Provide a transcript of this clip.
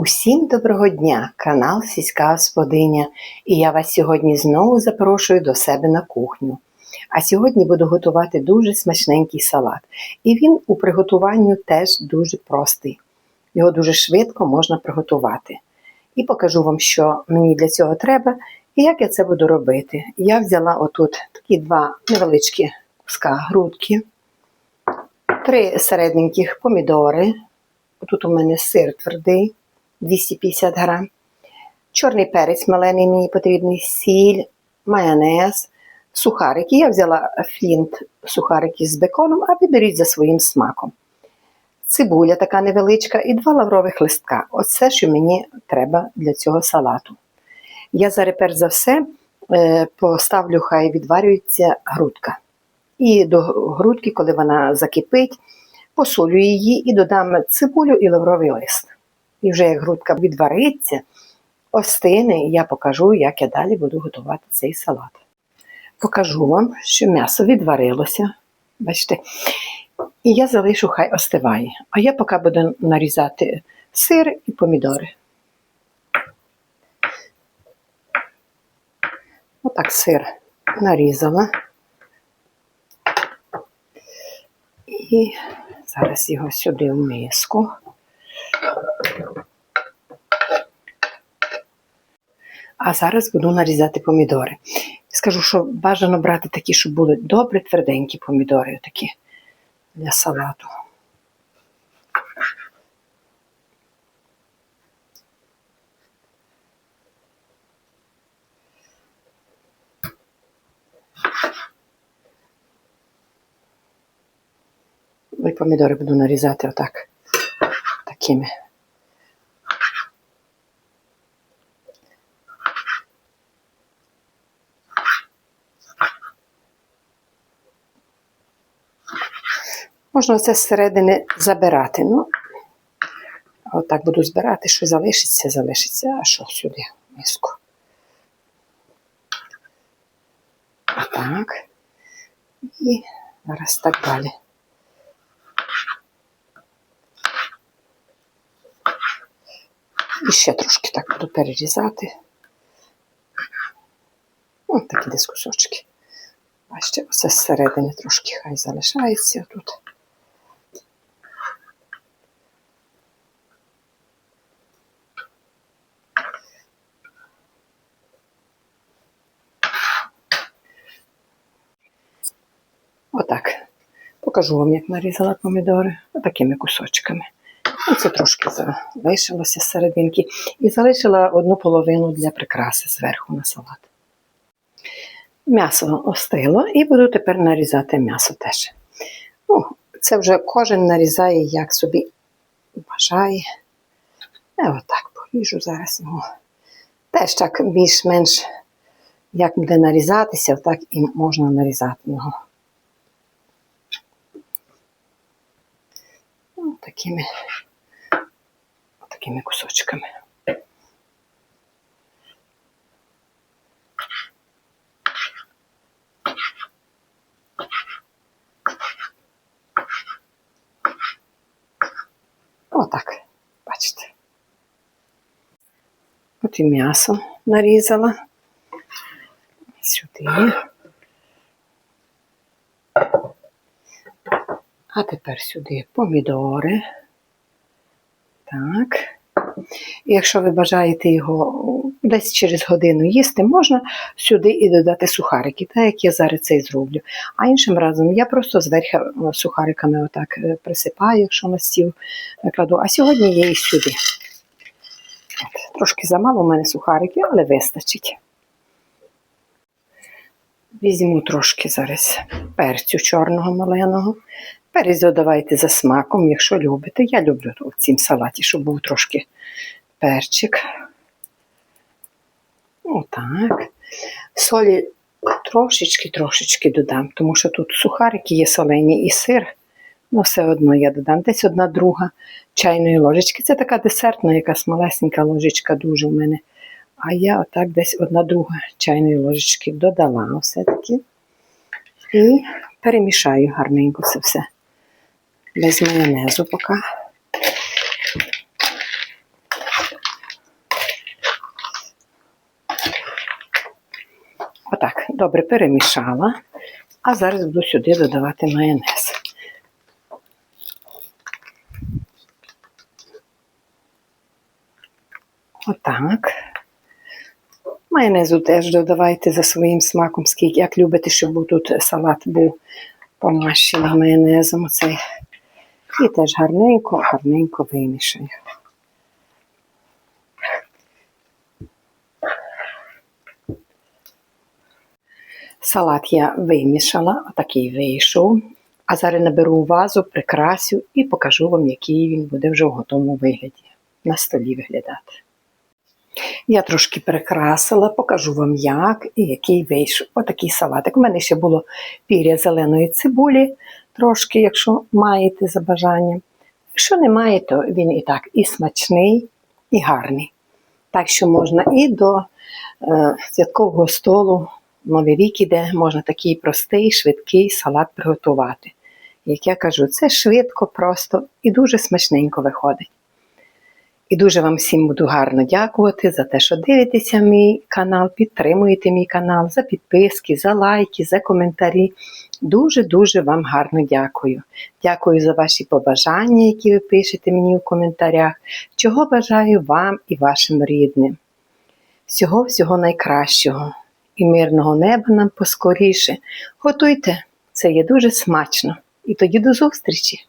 Усім доброго дня, канал Сільська Господиня, і я вас сьогодні знову запрошую до себе на кухню. А сьогодні буду готувати дуже смачненький салат. І він у приготуванню теж дуже простий. Його дуже швидко можна приготувати. І покажу вам, що мені для цього треба і як я це буду робити. Я взяла отут такі два невеличкі куска грудки, три середненьких помідори. Тут у мене сир твердий, 250 грам. Чорний перець малений мені потрібний, сіль, майонез, сухарики. Я взяла флінт сухарики з беконом, а виберіть за своїм смаком. Цибуля така невеличка і два лаврових листка. Оце, що мені треба для цього салату. Я зараз перш за все е, поставлю, хай відварюється грудка. І до грудки, коли вона закипить, посолю її і додам цибулю і лавровий лист. І вже як грудка відвариться, остине, і я покажу, як я далі буду готувати цей салат. Покажу вам, що м'ясо відварилося. Бачите, і я залишу, хай остиває. А я поки буду нарізати сир і помідори. Отак сир нарізала. І зараз його сюди в миску. А зараз буду нарізати помідори. Скажу, що бажано брати такі, щоб були добре тверденькі помідори, такі для салату. І помідори буду нарізати отак такими. Можна це зсередини забирати. Ну, отак буду збирати, що залишиться, залишиться, а що сюди миску. Отак. І зараз так далі. І ще трошки так буду перерізати. Ось такі десь кусочки. Бачите, оце зсередини трошки хай залишається тут. Отак. Покажу вам, як нарізала помідори. Отакими кусочками. Оце трошки залишилося серединки. І залишила одну половину для прикраси зверху на салат. М'ясо остило і буду тепер нарізати м'ясо теж. Ну, це вже кожен нарізає, як собі бажає. Я отак поріжу зараз його. Теж так більш-менш, як буде нарізатися, так і можна нарізати його. Такими, такими кусочками. Отак, бачите. От і м'ясо нарізала. Сюди. А тепер сюди помідори. Так. Якщо ви бажаєте його десь через годину їсти, можна сюди і додати сухарики, так як я зараз це і зроблю. А іншим разом я просто зверху сухариками отак е, присипаю, якщо на стіл кладу. А сьогодні я і сюди. От, Трошки замало у мене сухарики, але вистачить. Візьму трошки зараз перцю чорного маленого. Перець додавайте за смаком, якщо любите. Я люблю в цім салаті, щоб був трошки перчик. Отак. Солі трошечки-трошечки додам, тому що тут сухарики є солені і сир. Ну, все одно я додам. Десь одна друга чайної ложечки. Це така десертна, якась малесенька ложечка дуже в мене. А я отак десь одна друга чайної ложечки додала все-таки. І перемішаю гарненько це все без майонезу поки. Отак, добре перемішала, а зараз буду сюди додавати майонез. Отак. Майонезу теж додавайте за своїм смаком, скільки як любите, щоб тут салат був помащений майонезом. Оцей і теж гарненько, гарненько вимішаю. Салат я вимішала, отакий вийшов. А зараз наберу вазу, прикрасю і покажу вам, який він буде вже в готовому вигляді. На столі виглядати. Я трошки прикрасила, покажу вам як і який вийшов. Отакий салатик. У мене ще було пір'я зеленої цибулі, трошки, якщо маєте за бажанням. Якщо не маєте, то він і так і смачний, і гарний. Так що можна і до е, святкового столу Новий рік іде, можна такий простий, швидкий салат приготувати. Як я кажу, це швидко, просто і дуже смачненько виходить. І дуже вам всім буду гарно дякувати за те, що дивитеся мій канал, підтримуєте мій канал, за підписки, за лайки, за коментарі. Дуже-дуже вам гарно дякую. Дякую за ваші побажання, які ви пишете мені у коментарях. Чого бажаю вам і вашим рідним. Всього-всього найкращого і мирного неба нам поскоріше. Готуйте, це є дуже смачно. І тоді до зустрічі!